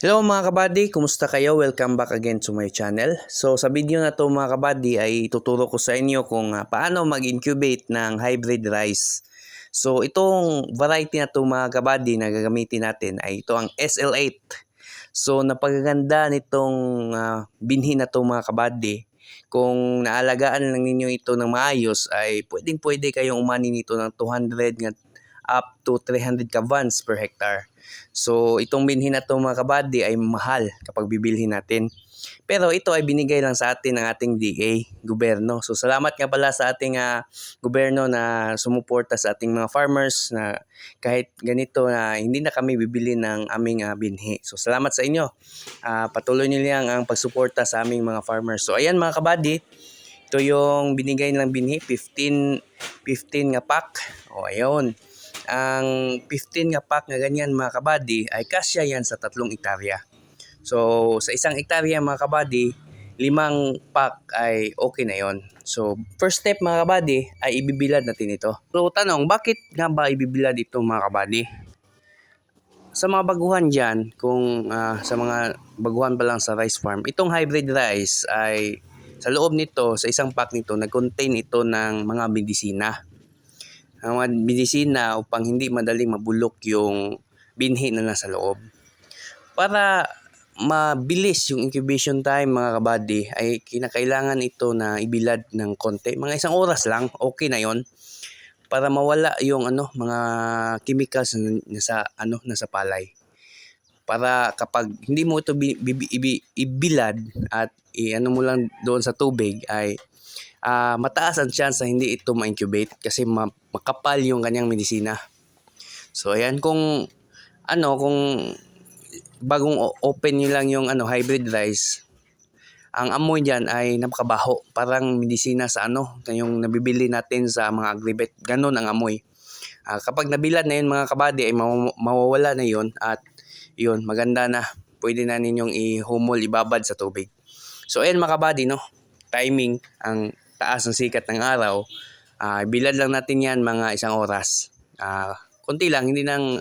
Hello mga kabady, kumusta kayo? Welcome back again to my channel. So sa video na to mga kabady ay tuturo ko sa inyo kung ah, paano mag-incubate ng hybrid rice. So itong variety na to mga kabady na gagamitin natin ay ito ang SL8. So napagaganda nitong ah, binhi na to mga kabady. Kung naalagaan lang ninyo ito ng maayos ay pwedeng pwede kayong umani nito ng 200 nga up to 300 kavans per hectare. So itong binhi na to mga kabady ay mahal kapag bibilhin natin. Pero ito ay binigay lang sa atin ng ating DA, gobyerno. So salamat nga pala sa ating ah, gobyerno na sumuporta sa ating mga farmers na kahit ganito na hindi na kami bibili ng aming ah, binhi. So salamat sa inyo. Ah, patuloy niyo lang ang pagsuporta sa aming mga farmers. So ayan mga kabady, ito yung binigay nilang binhi, 15 15 nga pack. O ayun. Ang 15 nga pack nga ganyan mga kabady ay kasya yan sa tatlong ektarya. So sa isang ektarya mga kabady, limang pack ay okay na yon. So first step mga kabady ay ibibilad natin ito. So tanong, bakit nga ba ibibilad ito mga kabady? Sa mga baguhan dyan, kung ah, sa mga baguhan pa lang sa rice farm, itong hybrid rice ay sa loob nito, sa isang pack nito, nag-contain ito ng mga medisina ang mga medisina upang hindi madaling mabulok yung binhi na nasa loob. Para mabilis yung incubation time mga kabady ay kinakailangan ito na ibilad ng konti. Mga isang oras lang, okay na yon para mawala yung ano mga chemicals na nasa ano nasa palay. Para kapag hindi mo ito bi- bi- ibi- ibilad at i- ano mo lang doon sa tubig ay ah, mataas ang chance na hindi ito ma-incubate kasi ma- makapal yung kanyang medisina. So ayan kung ano kung bagong open nyo lang yung ano hybrid rice ang amoy diyan ay napakabaho. Parang medisina sa ano yung nabibili natin sa mga agribet. Ganun ang amoy. Ah, kapag nabilad na yun mga kabady ay maw- mawawala na yun at yun maganda na. Pwede na ninyong ihumol ibabad sa tubig. So ayan mga kabady no? Timing ang taas ng sikat ng araw, ah, bilad lang natin yan mga isang oras. Ah, konti lang, hindi nang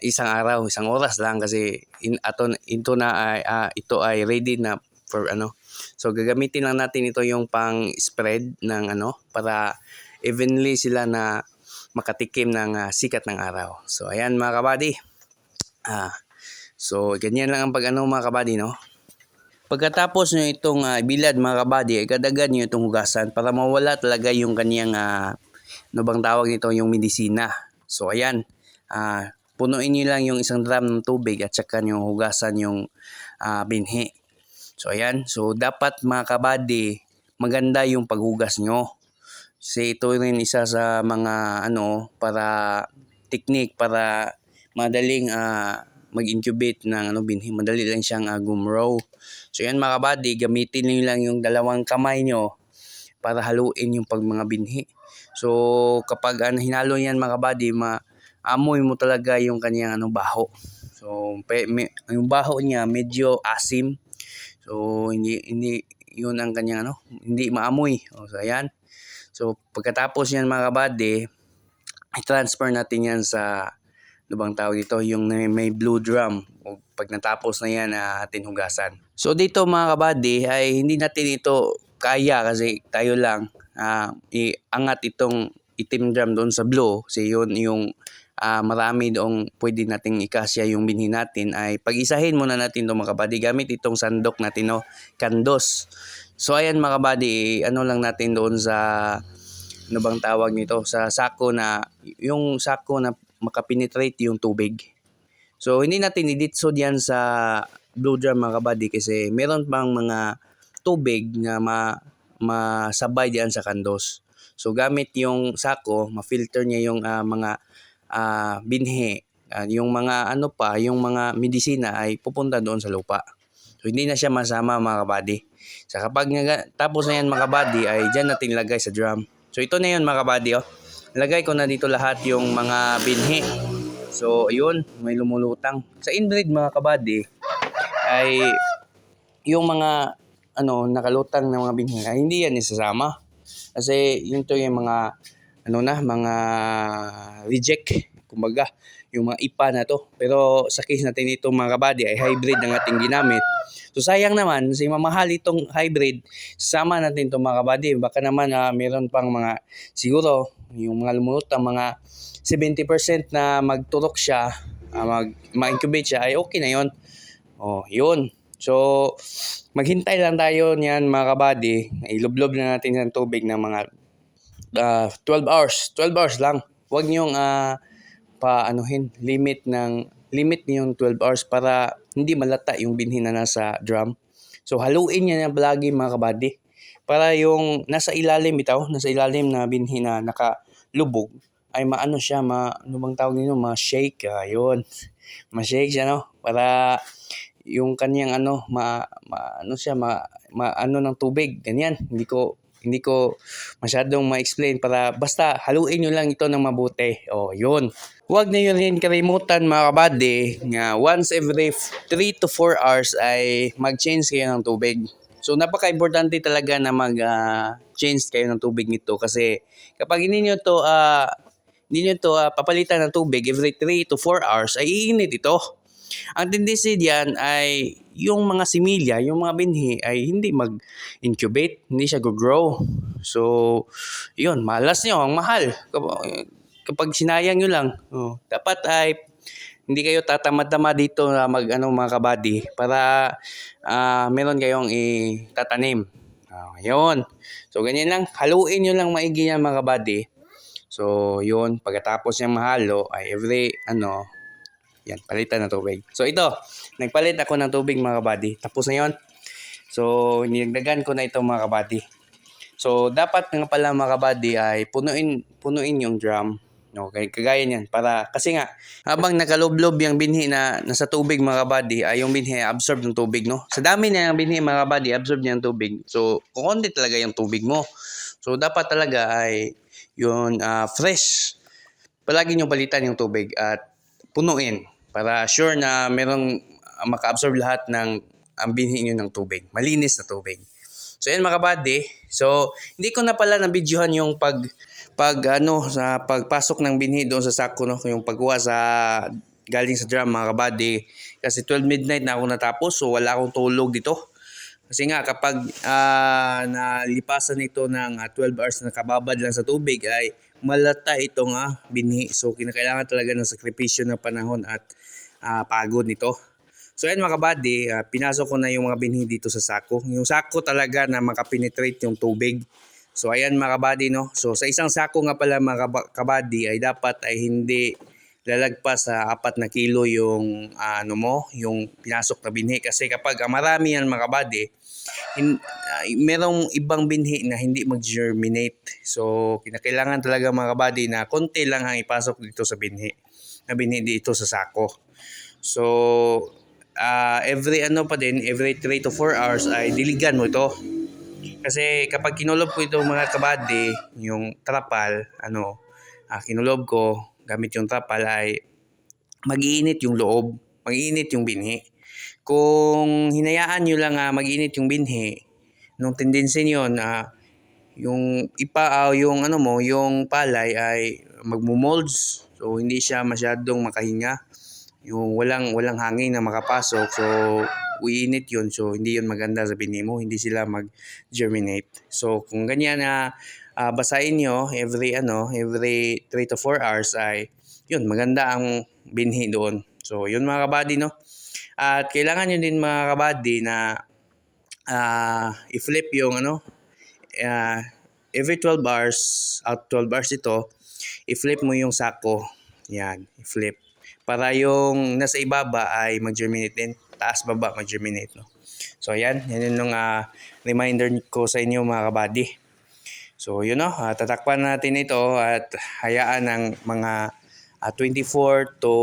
isang araw, isang oras lang kasi in, ato, ito na ah, ito ay ready na for ano. So gagamitin lang natin ito yung pang spread ng ano para evenly sila na makatikim ng ah, sikat ng araw. So ayan mga kabady. Ah, so ganyan lang ang pag ano mga kabady no. Pagkatapos nyo itong ah, bilad mga kabady, ay kadagan nyo itong hugasan para mawala talaga yung kanyang, ah, ano bang tawag nito, yung medisina. So ayan, ah, punuin nyo lang yung isang drum ng tubig at saka nyo hugasan yung ah, binhi. So ayan, so dapat mga kabady, maganda yung paghugas nyo. Kasi ito rin isa sa mga ano, para technique, para madaling ah, mag-incubate ng ano binhi. Madali lang siyang uh, gumrow. So yan mga kabady, gamitin niyo lang yung dalawang kamay nyo para haluin yung pag mga binhi. So kapag ano, hinalo yan mga kabady, ma amoy mo talaga yung kanyang ano baho. So pe, me, yung baho niya medyo asim. So hindi hindi yun ang kanyang ano, hindi maamoy. O, so ayan. So pagkatapos yan mga kabady, i-transfer natin yan sa ano bang tawag dito, yung may, blue drum. Pag natapos na yan, uh, atin hugasan. So dito mga kabady, ay hindi natin ito kaya kasi tayo lang ah, iangat itong itim drum doon sa blue. Kasi yun yung ah, marami doong pwede nating ikasya yung binhi natin ay pag-isahin muna natin itong mga kabady gamit itong sandok natin no, kandos. So ayan mga kabady, ano lang natin doon sa ano bang tawag nito sa sako na yung sako na makapenetrate yung tubig. So hindi natin iditso diyan sa blue drum mga kabady kasi meron pang mga tubig na ma masabay diyan sa kandos. So gamit yung sako, ma-filter niya yung ah, mga ah, binhi. Ah, yung mga ano pa, yung mga medisina ay pupunta doon sa lupa. So hindi na siya masama mga kabady. So kapag nga, tapos na yan mga kabady ay dyan natin lagay sa drum. So ito na yun mga kabady oh. Lagay ko na dito lahat yung mga binhi. So ayun, may lumulutang. Sa inbreed mga kabady ay yung mga ano nakalutang na mga binhi ay hindi yan isasama. Kasi yun to yung mga ano na, mga reject. Kumbaga, yung mga IPA na to. Pero sa case natin ito mga kabady ay hybrid ang ating ginamit. So sayang naman, kasi mamahal itong hybrid, sama natin itong mga kabady. Baka naman ah, meron pang mga, siguro, yung mga lumunot ang mga 70% na magturok siya, ah, mag, ma-incubate siya, ay okay na yon Oh, yun. So, maghintay lang tayo niyan mga kabady. Ilublob na natin ng tubig ng mga ah, 12 hours. 12 hours lang. Huwag niyong ah, paanuhin limit ng limit niyong 12 hours para hindi malata yung binhi na nasa drum. So haluin niya na lagi mga kabady para yung nasa ilalim bitaw, nasa ilalim na binhi na nakalubog ay maano siya, ma, ano bang tawag nito, ma-shake, ayun. Ma-shake siya, no? Para yung kanyang ano, ma, ma ano siya, ma, ma ano ng tubig, ganyan. Hindi ko, hindi ko masyadong ma-explain para basta haluin nyo lang ito ng mabuti. O, yun. Huwag na rin kalimutan mga kabady nga once every 3 to 4 hours ay mag-change kayo ng tubig. So napaka-importante talaga na mag-change kayo ng tubig nito kasi kapag hindi nyo to ah, hindi nyo to ah, papalitan ng tubig every 3 to 4 hours ay iinit ito. Ang tendency diyan ay yung mga similya, yung mga binhi ay hindi mag-incubate, hindi siya grow. So, yun, malas nyo, ang mahal. Kap- Kapag sinayang nyo lang, oh, dapat ay hindi kayo tatamad-tamad dito na mag ano mga kabady para ah, meron kayong itatanim. Ah, yun. So, ganyan lang. Haluin nyo lang maigi yan mga kabady. So, yun. Pagkatapos yung mahalo, ay every, ano, yan, palitan ng tubig. So, ito. Nagpalit ako ng tubig mga kabady. Tapos na yun. So, nilagdagan ko na ito mga kabady. So, dapat nga pala mga kabady ay punuin, punuin yung drum. Okay, kagaya niyan. Para, kasi nga, habang nakaloblob yung binhi na nasa tubig mga kabady, ay yung binhi absorb ng tubig, no? Sa dami na yung binhi mga kabady, absorb niya yung tubig. So, kukunti talaga yung tubig mo. So, dapat talaga ay yun ah, fresh. Palagi nyo palitan yung tubig at punuin para sure na merong ah, maka-absorb lahat ng ang binhi nyo ng tubig. Malinis na tubig. So, yan mga kabady. So, hindi ko na pala na-videohan yung pag pag ano sa pagpasok ng binhi doon sa sako no? Yung pagkuha sa galing sa drum mga kabady kasi 12 midnight na ako natapos so wala akong tulog dito. Kasi nga kapag ah, nalipasan ito ng ah, 12 hours na kababad lang sa tubig ay malata itong ah, binhi. So kinakailangan talaga ng sakripisyo ng panahon at ah, pagod nito So yan mga kabady, ah, pinasok ko na yung mga binhi dito sa sako. Yung sako talaga na makapenetrate yung tubig. So ayan mga kabady no. So sa isang sako nga pala mga kaba- kabady ay dapat ay hindi lalagpas sa apat na kilo yung ah, ano mo, yung pinasok na binhi. Kasi kapag ah, marami yan mga kabady, hin, ah, merong ibang binhi na hindi mag-germinate. So kinakailangan talaga mga kabady na konti lang ang ipasok dito sa binhi. Na binhi dito sa sako. So ah, every ano pa din, every 3 to 4 hours ay diligan mo ito. Kasi kapag kinulob ko ito mga kabady, yung trapal, ano, ah, kinulob ko gamit yung trapal ay mag-iinit yung loob, mag-iinit yung binhi. Kung hinayaan nyo lang ah, mag-iinit yung binhi, nung tendency nyo na yung ipa yung ano mo, yung palay ay magmumolds. So hindi siya masyadong makahinga. Yung walang walang hangin na makapasok. So uinit yun. So hindi yun maganda sa mo. Hindi sila mag-germinate. So kung ganyan na ah, basahin nyo every ano, every 3 to 4 hours ay yun, maganda ang binhi doon. So yun mga kabady no. At kailangan nyo din mga kabady na ah, i-flip yung ano, ah, every 12 hours, out 12 hours ito, i-flip mo yung sako. Yan, i-flip. Para yung nasa ibaba ay mag-germinate din. Taas baba mag-germinate. No? So yan, yan yung ah, reminder ko sa inyo mga kabady. So yun no, ah, tatakpan natin ito at hayaan ng mga ah, 24 to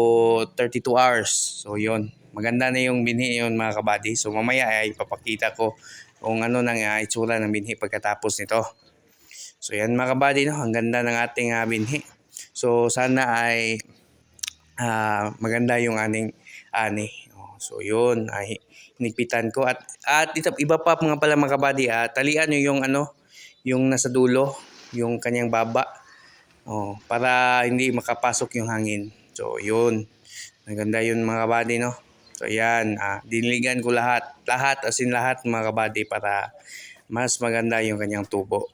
32 hours. So yun, maganda na yung binhi yun mga kabady. So mamaya ay ipapakita ko kung ano nang ah, itsura ng binhi pagkatapos nito. So yan mga kabady, no? ang ganda ng ating ah, binhi. So sana ay ah, maganda yung aning ani. Oh, So yun, ay hinigpitan ko. At, at ito, iba pa mga pala mga kabady, ah, talian nyo yung ano, yung nasa dulo, yung kanyang baba. Oh, para hindi makapasok yung hangin. So, yun. Maganda yun mga kabady, no? So, yan. Ah, diniligan ko lahat. Lahat, as in lahat mga kabady para mas maganda yung kanyang tubo.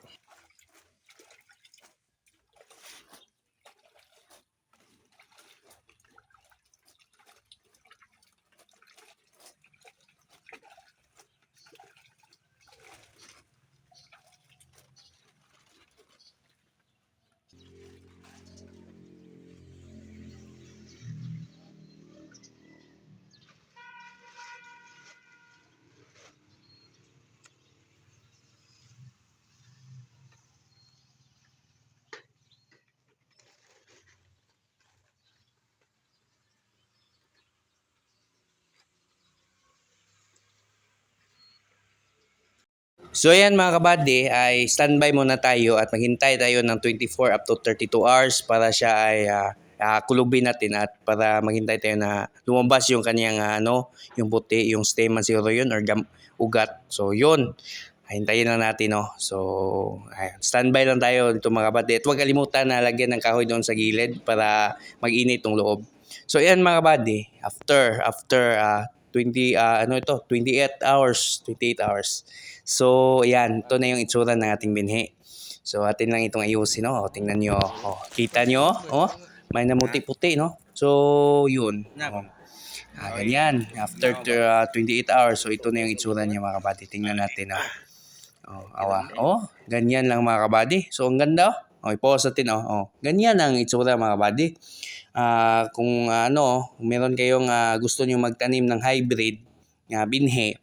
So ayan mga kabady, ay standby muna tayo at maghintay tayo ng 24 up to 32 hours para siya ay ah, ah, kulubin natin at para maghintay tayo na lumabas yung kanyang ah, ano, yung puti, yung stem zero yun or gam- ugat. So yun, hintayin lang natin no. So ayan, standby lang tayo dito mga kabady. At huwag kalimutan na lagyan ng kahoy doon sa gilid para mag-init yung loob. So ayan mga kabady, after after ah, 20 ah, ano ito, 28 hours, 28 hours. So, ayan, ito na yung itsura ng ating binhi. So, atin lang itong ayusin, no? O, tingnan nyo. O, kita nyo? O, may namuti-puti, no? So, yun. O, ah, ganyan. After uh, 28 hours, so ito na yung itsura niya, mga kabady. Tingnan natin, ah. O, awa. O, ganyan lang, mga kabady. So, ang ganda, o. O, i-pause natin, o. O, ganyan ang itsura, mga kabady. Ah, kung ah, ano, kung meron kayong ah, gusto nyo magtanim ng hybrid na binhi,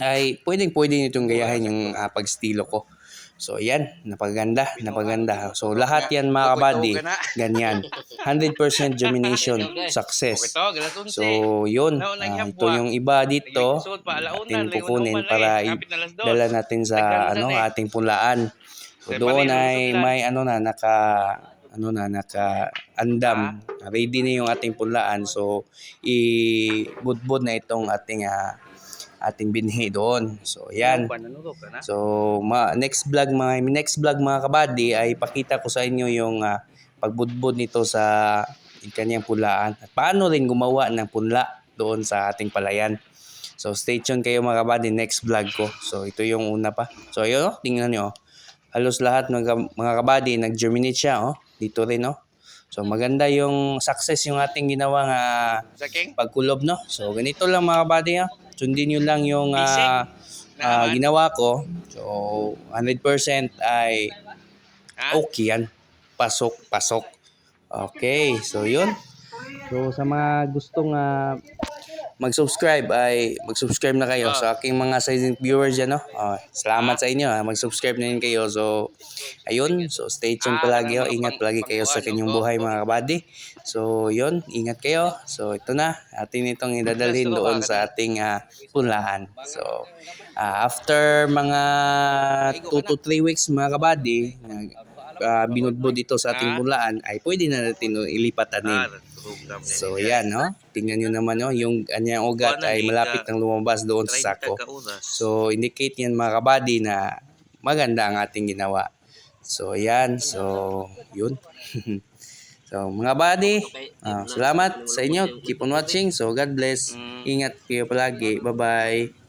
ay pwedeng pwede nyo itong gayahin yung uh, pag-estilo ko. So, yan. Napaganda. Napaganda. So, lahat yan mga kabady. Ganyan. 100% germination. Success. So, yun. Ah, ito yung iba dito. Atin kukunin para dala natin sa ano ating pulaan. So, doon ay may ano na naka ano na naka andam ready na yung ating pulaan so ibudbud na itong ating ah, ating binhi doon so yan So, ma next vlog mga next vlog mga kabady ay pakita ko sa inyo yung ah, pagbudbud nito sa kanyang pulaan at paano rin gumawa ng punla doon sa ating palayan. So, stay tuned kayo mga kabady next vlog ko. So, ito yung una pa. So, ayun, oh, tingnan nyo. oh. Halos lahat ng ka- mga kabady nag-germinate siya. Oh. Dito rin, oh. So, maganda yung success yung ating ginawang ah, pagkulob, no? So, ganito lang mga kabady, ha? Sundin nyo lang yung ah, ah, ginawa ko. So, 100% ay okay yan. Pasok, pasok. Okay, so yun. So, sa mga gustong ah, mag-subscribe ay mag-subscribe na kayo sa aking mga silent viewers dyan, no? Oh, salamat sa inyo, ha? mag-subscribe na rin kayo. So, ayun. So, stay tuned palagi, oh. Ingat palagi kayo sa kanyang buhay, mga kabady. So, yun. Ingat kayo. So, ito na. Atin itong idadalhin doon sa ating ah, punlahan. So, ah, after mga 2 to 3 weeks, mga kabady, ah, binudbud ito sa ating punlaan, ay pwede na natin ilipat anin. So, yan, no? Tingnan nyo naman, no? Yung kanyang ugat ay malapit nang lumabas doon sa sako. So, indicate yan mga kabady na maganda ang ating ginawa. So, yan. So, yun. so, mga buddy, ah, salamat sa inyo. Keep on watching. So, God bless. Ingat kayo palagi. Bye-bye.